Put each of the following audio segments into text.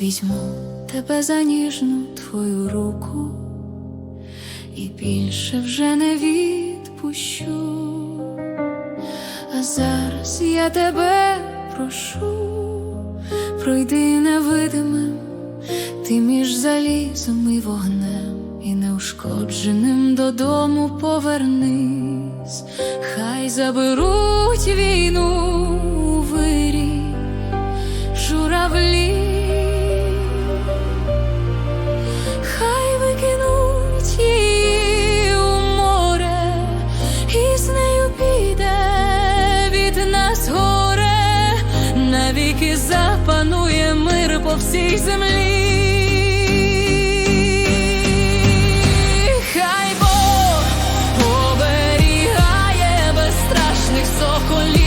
Візьму тебе за ніжну твою руку і більше вже не відпущу, а зараз я тебе прошу, пройди невидимим, ти між залізом і вогнем, і неушкодженим додому повернись, хай заберуть війну. Журавлі, хай викинуть її у море, і з нею піде від нас горе, навіки запанує мир по всій землі. Хай Бог оберігає безстрашних соколів,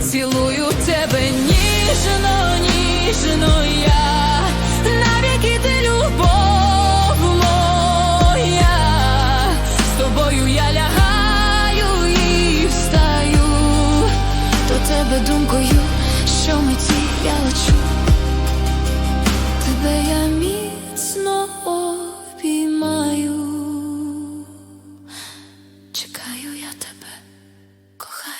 цілую тебе, ніжно, ніжно я, навіки ти любов моя, з тобою я лягаю і встаю, до тебе думкою, що миті я лечу, тебе я міцно обіймаю, чекаю я тебе, кохаю.